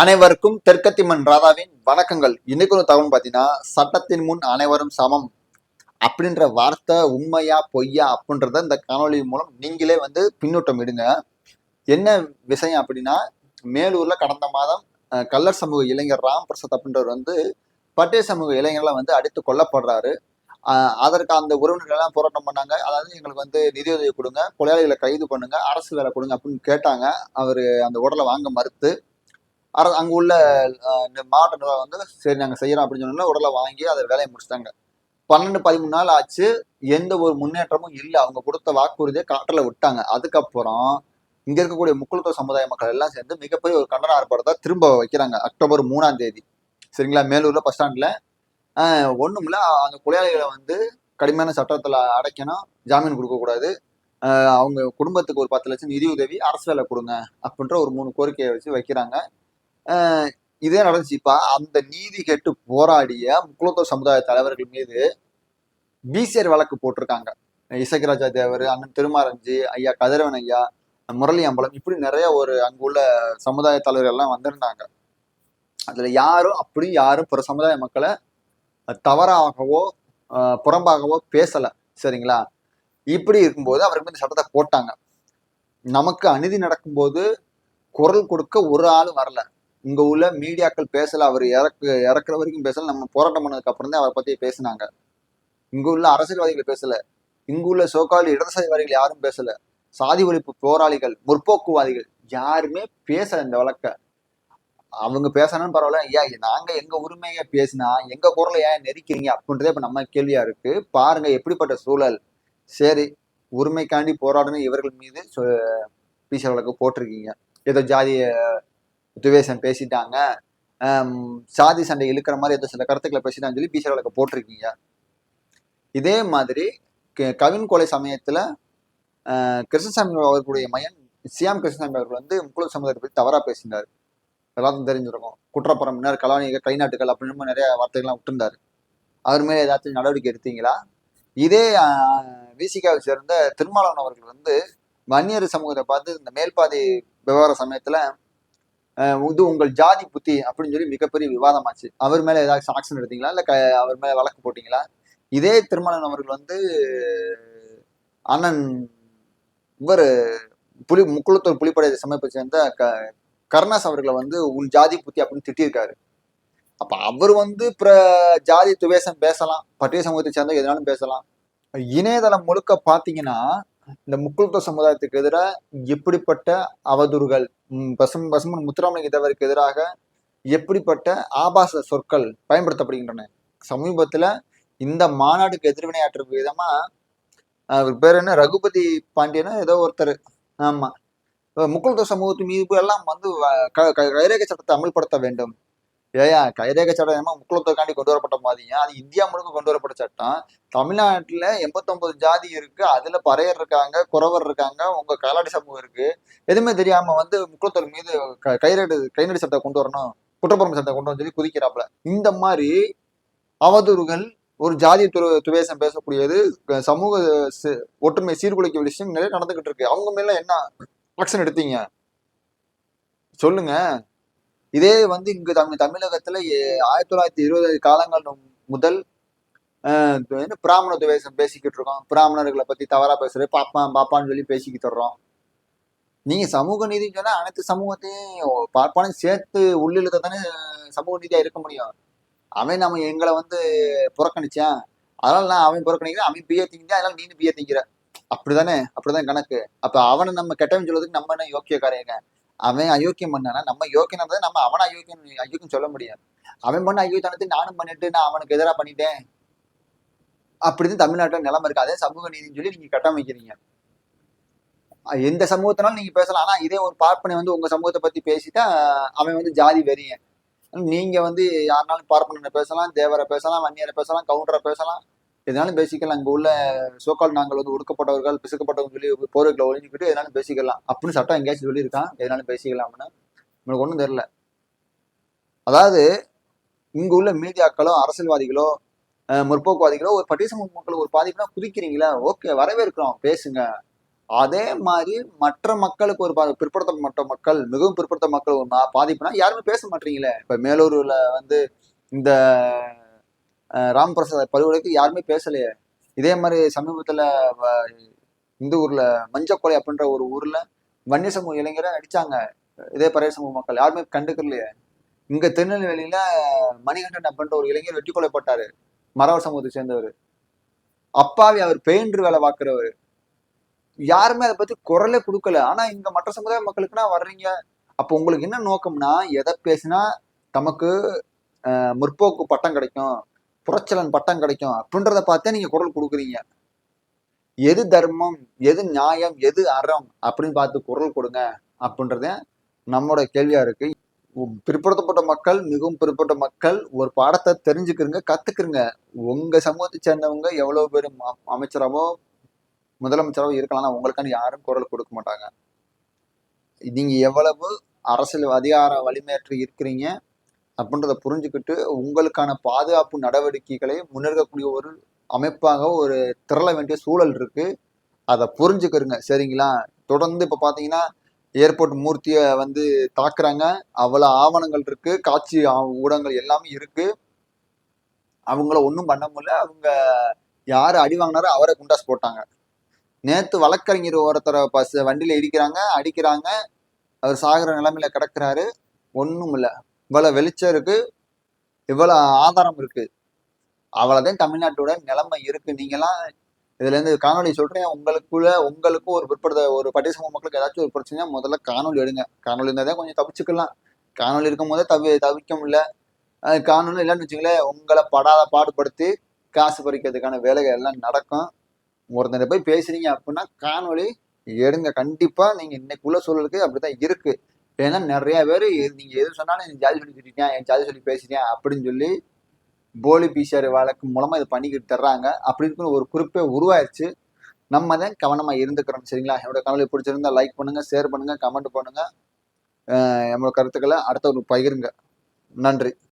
அனைவருக்கும் தெற்கத்திமன் ராதாவின் வணக்கங்கள். இன்னைக்கு ஒரு தகவல் பார்த்தீங்கன்னா சட்டத்தின் முன் அனைவரும் சமம் அப்படின்ற வார்த்தை உண்மையா பொய்யா அப்படின்றத இந்த காணொலி மூலம் நீங்களே வந்து பின்னூட்டம் இடுங்க. என்ன விஷயம் அப்படின்னா மேலூர்ல கடந்த மாதம் கல்லர் கள்ளர் சமூக இளைஞர் ராம் பிரசாத் அப்படின்றவர் வந்து பட்டே சமூக இளைஞர்களை வந்து அடித்து கொல்லப்படுறாரு. அதற்கு அந்த உறவினர்கள் எல்லாம் போராட்டம் பண்ணாங்க. அதாவது எங்களுக்கு வந்து நிதியுதவி கொடுங்க கொலையாளிகளை கைது பண்ணுங்க அரசு வேலை கொடுங்க அப்படின்னு கேட்டாங்க. அவர் அந்த உடலை வாங்க மறுத்து அர அங்க உள்ள மாவட்ட நிர்வாகம் வந்து சரி நாங்க செய்யறோம் அப்படின்னு சொன்னால உடலை வாங்கி அதை வேலையை முடிச்சிட்டாங்க. பன்னெண்டு பதிமூணு நாள் ஆச்சு. எந்த ஒரு முன்னேற்றமும் இல்லை. அவங்க கொடுத்த வாக்குறுதியை காட்டில் விட்டாங்க. அதுக்கப்புறம் இங்க இருக்கக்கூடிய முக்குளத்துவ சமுதாய மக்கள் எல்லாம் சேர்ந்து மிகப்பெரிய ஒரு கண்டன ஆர்ப்பாட்டத்தை திரும்ப வைக்கிறாங்க. அக்டோபர் மூணாம் தேதி. சரிங்களா? மேலூர்ல பஸ் ஸ்டாண்ட்ல ஒண்ணுமில்ல அந்த கொலையாளிகளை வந்து கடுமையான சட்டத்தில் அடைக்கணும். ஜாமீன் கொடுக்கக்கூடாது அவங்க குடும்பத்துக்கு ஒரு பத்து லட்சம் நிதி உதவி அரசு வேலை கொடுங்க அப்படின்ற ஒரு மூணு கோரிக்கையை வச்சு வைக்கிறாங்க. இதே நடந்துச்சுப்பா அந்த நீதி கேட்டு போராடிய முக்குளத்தூர் சமுதாய தலைவர்கள் மீது பிசிஆர் வழக்கு போட்டிருக்காங்க. இசைக்கராஜா தேவர் அண்ணன் திருமாரஞ்சி ஐயா கதிரவன் ஐயா முரளி அம்பலம் இப்படி நிறைய ஒரு அங்குள்ள சமுதாய தலைவர்கள் எல்லாம் வந்திருந்தாங்க. அதுல யாரும் அப்படி யாரும் பிற சமுதாய மக்களை தவறாகவோ புறம்பாகவோ பேசல. சரிங்களா? இப்படி இருக்கும்போது அவருக்கு இந்த சட்டத்தை போட்டாங்க. நமக்கு அநீதி நடக்கும்போது குரல் கொடுக்க ஒரு ஆளும் வரல. இங்க உள்ள மீடியாக்கள் பேசல அவர் இறக்கு இறக்குற வரைக்கும் பேசல. நம்ம போராட்டம் பண்ணதுக்கு அப்புறம் தான் அவரை பத்தி பேசினாங்க. இங்க உள்ள அரசியல்வாதிகள் பேசல. இங்க உள்ள சோகாலி இடதுசாரிவாதிகள் யாரும் பேசல. சாதி ஒழிப்பு போராளிகள் முற்போக்குவாதிகள் யாருமே பேசல இந்த வழக்க. அவங்க பேசணும்னு பரவாயில்ல. ஏன் நாங்க எங்க உரிமையை பேசினா எங்க குரலை ஏன் நெரிக்கிறீங்க அப்படின்றதே இப்ப நம்ம கேள்வியா இருக்கு. பாருங்க எப்படிப்பட்ட சூழல். சரி உரிமைக்காண்டி போராடணும் இவர்கள் மீது பிசி வழக்கு போட்டிருக்கீங்க. ஏதோ ஜாதிய துவேசம் பேசிட்டாங்க. சாதி சண்டை இழுக்கிற மாதிரி ஏதோ சில கருத்துக்களை பேசிட்டான்னு சொல்லி பிசி வழக்கு போட்டிருக்கீங்க. இதே மாதிரி க- கவின் கொலை சமயத்தில் கிருஷ்ணசாமி அவர்களுடைய மயன் சியாம் கிருஷ்ணசாமி அவர்கள் வந்து முக்குள சமுதாயத்தை பற்றி தவறாக பேசினார் எல்லாத்தையும் தெரிஞ்சிருக்கும் குற்றப்புறம்பினர் கலானிக கைநாட்டுகள் அப்படின்னு நிறைய வார்த்தைகள்லாம் விட்டுருந்தார். அவர் மேலே ஏதாச்சும் நடவடிக்கை எடுத்தீங்களா? இதே விசிகாவை சேர்ந்த திருமாவளவன் அவர்கள் வந்து வன்னியர் சமூகத்தை பார்த்து இந்த மேல்பாதி விவகார சமயத்தில் இது உங்கள் ஜாதி புத்தி அப்படின்னு சொல்லி மிகப்பெரிய விவாதமாச்சு. அவர் மேல ஏதாவது ஆக்ஷன் எடுத்தீங்களா? இல்ல அவர் மேல வழக்கு போட்டீங்களா? இதே திருமணன் அவர்கள் வந்து அண்ணன் இவர் புலி முக்குளத்தூர் புலிப்படை சமயத்தை சேர்ந்த க கருணாஸ் அவர்களை வந்து உன் ஜாதி புத்தி அப்படின்னு திட்டியிருக்காரு. அப்ப அவர் வந்து பிற ஜாதி துவேஷம் பேசலாம். பட்டிய சமூகத்தை சேர்ந்த எதுனாலும் பேசலாம். இணையதளம் முழுக்க பாத்தீங்கன்னா இந்த முக்குளத்தூர் சமுதாயத்துக்கு எதிராக எப்படிப்பட்ட அவதூறுகள் பசும் பசுமன் முத்துராமலிங்க தேவருக்கு எதிராக எப்படிப்பட்ட ஆபாச சொற்கள் பயன்படுத்தப்படுகின்றன? சமீபத்துல இந்த மாநாடுக்கு எதிர்வினையாற்றும் விதமா அவர் பேர் என்ன? ரகுபதி பாண்டியனா ஏதோ ஒருத்தர். ஆமா. முக்குளத்தூர் சமூகத்து மீது எல்லாம் வந்து வ- க- க- சட்டத்தை அமல்படுத்த வேண்டும். ஏயா கைரேக சட்டம் ஏமா முக்குளத்துக்காண்டி கொண்டு வரப்பட்ட மாதிரியா அது இந்தியா முழுக்க கொண்டு வரப்பட்ட சட்டம். தமிழ்நாட்டுல எண்பத்தொன்பது ஜாதி இருக்கு. அதுல பறையர் இருக்காங்க குறவர் இருக்காங்க உங்க கலாடி சமூகம் இருக்கு. எதுவுமே தெரியாம வந்து முக்குளத்தோர் மீது க- கைரேடு கைநடி சட்டத்தை கொண்டு வரணும் குற்றப்புறம் சட்டத்தை கொண்டு வந்து சொல்லி குதிக்கிறாப்புல. இந்த மாதிரி அவதூறுகள் ஒரு ஜாதி துரு துவேசம் பேசக்கூடியது சமூக ஒற்றுமை சீர்குலைக்க விஷயம் நிறைய நடந்துகிட்டு இருக்கு. அவங்க மேல என்ன ஆக்ஷன் எடுத்தீங்க? சொல்லுங்க. இதே வந்து இங்கு தமிழ் தமிழகத்துல ஆயிரத்தி தொள்ளாயிரத்தி இருபது காலங்கள் முதல் ஆஹ் இது பிராமண பேசிக்கிட்டு இருக்கோம். பிராமணர்களை பத்தி தவறா பேசுறது பாப்பா பாப்பான்னு சொல்லி பேசிக்கிட்டு வர்றோம். நீங்க சமூக நீதின்னு சொன்னா அனைத்து சமூகத்தையும் பார்ப்பானும் சேர்த்து உள்ளிழுத்த தானே சமூக நீதியா இருக்க முடியும். அவன் நம்ம எங்களை வந்து புறக்கணிச்சான். அதனால நான் அவன் புறக்கணிக்கிறேன் அவன் பிஏ திங்கிற அதனால நீனு பிஏ திங்கிற. அப்படிதானே? அப்படிதான் கணக்கு. அப்ப அவனை நம்ம கெட்டவன் சொல்றதுக்கு நம்ம என்ன யோக்கிய காரியங்க அவன் அயோக்கியம் பண்ணானா? நம்ம யோக்கியம் நம்ம அவனை அயோக்கியம் அயோக்கியம் சொல்ல முடியாது. அவன் பண்ண அயோக்கியத்தனத்தை நானும் பண்ணிட்டு நான் அவனுக்கு எதிராக பண்ணிட்டேன். அப்படிதான் தமிழ்நாட்டில் நிலைமை இருக்கு. அதே சமூக நீதினு சொல்லி நீங்க கட்டமைக்கிறீங்க. எந்த சமூகத்தினாலும் நீங்க பேசலாம். ஆனா இதே ஒரு பார்ப்பனை வந்து உங்க சமூகத்தை பத்தி பேசிட்டா அவன் வந்து ஜாதி வெறியன். நீங்க வந்து யாருனாலும் பார்ப்பனை பேசலாம் தேவரை பேசலாம் வன்னியரை பேசலாம் கவுண்டரை பேசலாம். எதனாலும் பேசிக்கலாம் அங்கே உள்ள சோக்கால் நாங்கள் வந்து ஒடுக்கப்பட்டவர்கள் பிசுக்கப்பட்டவங்க சொல்லி போர்வைகளை ஒழிஞ்சுக்கிட்டு எதனாலும் பேசிக்கலாம் அப்படின்னு சட்டம் எங்கேயாச்சும் சொல்லியிருக்கான். எதனாலும் பேசிக்கலாம்னு உங்களுக்கு ஒன்றும் தெரியல. அதாவது இங்கே உள்ள மீடியாக்களோ அரசியல்வாதிகளோ முற்போக்குவாதிகளோ ஒரு பட்டியல் சமூக மக்கள் ஒரு பாதிப்புனா குதிக்கிறீங்களா? ஓகே வரவேற்கிறோம் பேசுங்க. அதே மாதிரி மற்ற மக்களுக்கு ஒரு பா- பிற்படுத்தப்பட்ட மக்கள் மிகவும் பிற்படுத்த மக்கள் ஒரு மா- பாதிப்புனா யாருமே பேச மாட்டீங்களே? இப்ப மேலூர்ல வந்து இந்த ராம் பிரசாத் படுகொலைக்கு யாருமே பேசலையே. இதே மாதிரி சமீபத்துல வ- இந்த ஊர்ல மஞ்சக்கொலை அப்படின்ற ஒரு ஊர்ல வன்னிய சமூக இளைஞரை அடிச்சாங்க இதே பறைய சமூக மக்கள். யாருமே கண்டுக்கலையே. இங்க திருநெல்வேலியில மணிகண்டன் அப்படின்ற ஒரு இளைஞர் வெட்டி கொலைப்பட்டார் மரவர் சமூகத்தை சேர்ந்தவர். அப்பாவி அவர் பெயிண்டர் வேலை பார்க்குறவர். யாருமே அதை பத்தி குரலே கொடுக்கல. ஆனா இங்கே மற்ற சமுதாய மக்களுக்குன்னா வர்றீங்க. அப்போ உங்களுக்கு என்ன நோக்கம்னா எதை பேசினா தமக்கு முற்போக்கு பட்டம் கிடைக்கும். புரட்சலன் பட்டம் கிடைக்கும் அப்படின்றத பார்த்தே நீங்க குரல் கொடுக்குறீங்க. எது தர்மம் எது நியாயம் எது அறம் அப்படின்னு பார்த்து குரல் கொடுங்க அப்படின்றத நம்மளோட கேள்வியா இருக்கு. பிற்படுத்தப்பட்ட மக்கள் மிகவும் பிற்பட்ட மக்கள் ஒரு பாடத்தை தெரிஞ்சுக்கிறங்க கத்துக்கிறங்க உங்க சமூகத்தை சேர்ந்தவங்க எவ்வளவு பேர் ம- அமைச்சராவோ முதலமைச்சராவோ இருக்கலாம் உங்களுக்கான யாரும் குரல் கொடுக்க மாட்டாங்க. நீங்க எவ்வளவு அரசியல் அதிகார வலிமையற்று இருக்கிறீங்க அப்படின்றத புரிஞ்சுக்கிட்டு உங்களுக்கான பாதுகாப்பு நடவடிக்கைகளை முன்னெடுக்கக்கூடிய ஒரு அமைப்பாக ஒரு திரள வேண்டிய சூழல் இருக்கு. அதை புரிஞ்சுக்கிறங்க சரிங்களா? தொடர்ந்து இப்போ பார்த்தீங்கன்னா ஏர்போர்ட் மூர்த்தியை வந்து தாக்குறாங்க. அவ்வளோ ஆவணங்கள் இருக்கு. காட்சி ஊடகங்கள் எல்லாமே இருக்கு. அவங்கள ஒன்றும் பண்ண முடியல. அவங்க யார் அடி வாங்கினாரோ அவரை குண்டாஸ் போட்டாங்க. நேற்று வழக்கறிஞர் ஒருத்தரை பஸ் வண்டியில் இடிக்கிறாங்க அடிக்கிறாங்க. அவர் சாகிற நிலைமையில கிடக்குறாரு. ஒன்றும் இல்லை. இவ்வளவு வெளிச்சம் இருக்கு இவ்வளவு ஆதாரம் இருக்கு. அவ்வளவுதான் தமிழ்நாட்டோட நிலைமை இருக்கு. நீங்களாம் இதுல இருந்து காணொலி சொல்றேன். உங்களுக்குள்ள உங்களுக்கும் ஒரு பிற்படுத்த ஒரு பட்டி சமூக மக்களுக்கு ஏதாச்சும் ஒரு பிரச்சனையா முதல்ல காணொளி எடுங்க. காணொளி இருந்தால் தான் கொஞ்சம் தப்பிச்சுக்கலாம் காணொளி இருக்கும் போதே தவி தவிக்க முடியல. அது இல்லைன்னு வச்சுங்களேன் உங்களை படாத பாடுபடுத்தி காசு பறிக்கிறதுக்கான வேலைகள் எல்லாம் நடக்கும். ஒருத்தர் போய் பேசுறீங்க அப்படின்னா காணொலி எடுங்க. கண்டிப்பா நீங்க இன்னைக்குள்ள சூழலுக்கு அப்படிதான் இருக்கு. ஏன்னா நிறைய பேர் நீங்க எது சொன்னாலும் என் ஜாதி சொல்லி திட்டிட்டேன் என் ஜாதி சொல்லி பேசிட்டேன் அப்படின்னு சொல்லி போலி பிசிஆர் வழக்கு மூலமா இதை பண்ணிக்கிட்டு தர்றாங்க. அப்படின்னு ஒரு குறிப்பே உருவாயிருச்சு. நம்ம தான் கவனமா இருந்துக்கிறோம் சரிங்களா? என்னோட கனவு பிடிச்சிருந்தா லைக் பண்ணுங்க ஷேர் பண்ணுங்க கமெண்ட் பண்ணுங்க. நம்மளோட கருத்துக்களை அடுத்த ஒரு பகிருங்க. நன்றி.